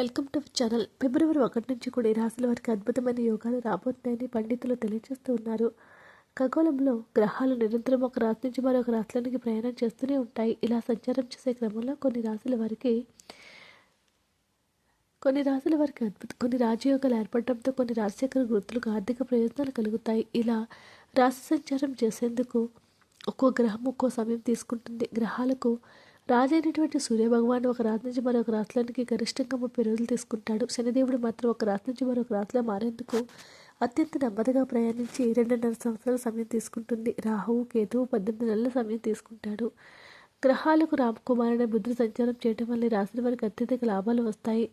Welcome to channel. ఫిబ్రవరి ఒకటి నుంచి కూడా ఈ రాశుల వారికి అద్భుతమైన యోగాలు రాబోతున్నాయని పండితులు తెలియజేస్తూ ఉన్నారు. ఖగోళంలో గ్రహాలు నిరంతరం ఒక రాశి నుంచి మరొక రాశులకి ప్రయాణం చేస్తూనే ఉంటాయి. ఇలా సంచారం చేసే క్రమంలో కొన్ని రాశుల వారికి కొన్ని రాశుల వారికి అద్భుత కొన్ని రాజయోగాలు ఏర్పడడంతో కొన్ని రాజశేఖర వృత్తులకు ఆర్థిక ప్రయోజనాలు కలుగుతాయి. ఇలా రాశి సంచారం చేసేందుకు ఒక్కో గ్రహం ఒక్కో సమయం తీసుకుంటుంది. గ్రహాలకు రాజైనటువంటి సూర్యభగవాన్ ఒక రాత్రి నుంచి మరొక రాశులకి గరిష్టంగా ముప్పై రోజులు తీసుకుంటాడు. శనిదేవుడు మాత్రం ఒక రాత్రి నుంచి మరొక రాత్రిలో మారేందుకు అత్యంత నెమ్మదిగా ప్రయాణించి రెండున్నర సంవత్సరాల సమయం తీసుకుంటుంది. రాహువు కేతువు పద్దెనిమిది నెలల సమయం తీసుకుంటాడు. గ్రహాలకు రామకుమారుడు బుద్ధుడు సంచారం చేయడం వల్ల ఈ వారికి అత్యధిక లాభాలు వస్తాయి.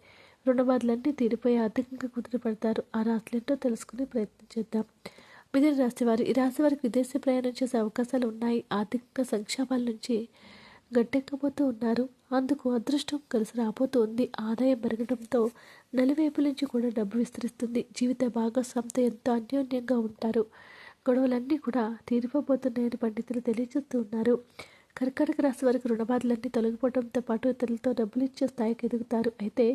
రుణబాధలన్నీ తీరిపోయి ఆర్థికంగా కుదిరిపడతారు ఆ రాశులేంటో తెలుసుకునే ప్రయత్నం చేద్దాం. మిథున రాశి వారు ఈ రాశి వారికి విదేశీ ప్రయాణం చేసే అవకాశాలు ఉన్నాయి. ఆర్థికంగా సంక్షేమాల నుంచి గట్టెక్కబోతూ ఉన్నారు. అందుకు అదృష్టం కలిసి రాబోతోంది. ఆదాయం పెరగడంతో నలువైపు నుంచి కూడా డబ్బు విస్తరిస్తుంది. జీవిత భాగస్వామితో ఎంతో అన్యోన్యంగా ఉంటారు. గొడవలన్నీ కూడా తీరిపోబోతున్నాయని పండితులు తెలియజేస్తూ ఉన్నారు. కర్కటక రాశి వారికి రుణబాధలన్నీ తొలగిపోవడంతో పాటు ఇతరులతో డబ్బులు ఇచ్చే స్థాయికి ఎదుగుతారు. అయితే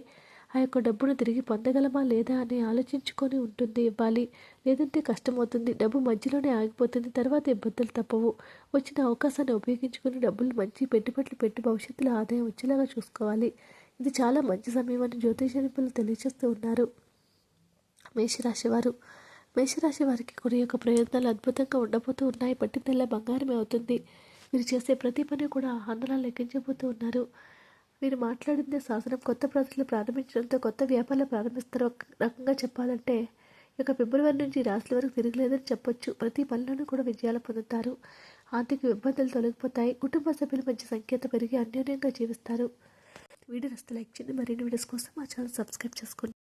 ఆ యొక్క డబ్బును తిరిగి పొందగలమా లేదా అని ఆలోచించుకొని ఉంటుంది ఇవ్వాలి. లేదంటే కష్టమవుతుంది. డబ్బు మధ్యలోనే ఆగిపోతుంది. తర్వాత ఇబ్బందులు తప్పవు. వచ్చిన అవకాశాన్ని ఉపయోగించుకుని డబ్బులు మంచి పెట్టుబడులు పెట్టి భవిష్యత్తులో ఆదాయం వచ్చేలాగా చూసుకోవాలి. ఇది చాలా మంచి సమయం అని జ్యోతిష నిపుణులు తెలియజేస్తూ ఉన్నారు. మేషరాశి వారు. మేషరాశి వారికి కొన్ని యొక్క ప్రయత్నాలు అద్భుతంగా ఉండబోతూ ఉన్నాయి. పట్టిందల్లా బంగారమే అవుతుంది. మీరు చేసే ప్రతి పని కూడా ఆందోళన లెక్కించబోతూ ఉన్నారు. మీరు మాట్లాడిందే శాసనం. కొత్త ప్రాజెక్టులు ప్రారంభించడంతో కొత్త వ్యాపారాలు ప్రారంభిస్తారు ఒక రకంగా చెప్పాలంటే ఇక ఫిబ్రవరి నుంచి ఈ రాశుల వరకు తిరగలేదని చెప్పొచ్చు. ప్రతి పనిలోనూ కూడా విజయాలు పొందుతారు. ఆర్థిక ఇబ్బందులు తొలగిపోతాయి. కుటుంబ సభ్యుల మధ్య సంఖ్యత పెరిగి అన్యోన్యంగా జీవిస్తారు. వీడియో నస్తే లైక్ చేయండి. మరిన్ని వీడియోస్ కోసం మా ఛానల్ సబ్స్క్రైబ్ చేసుకోండి.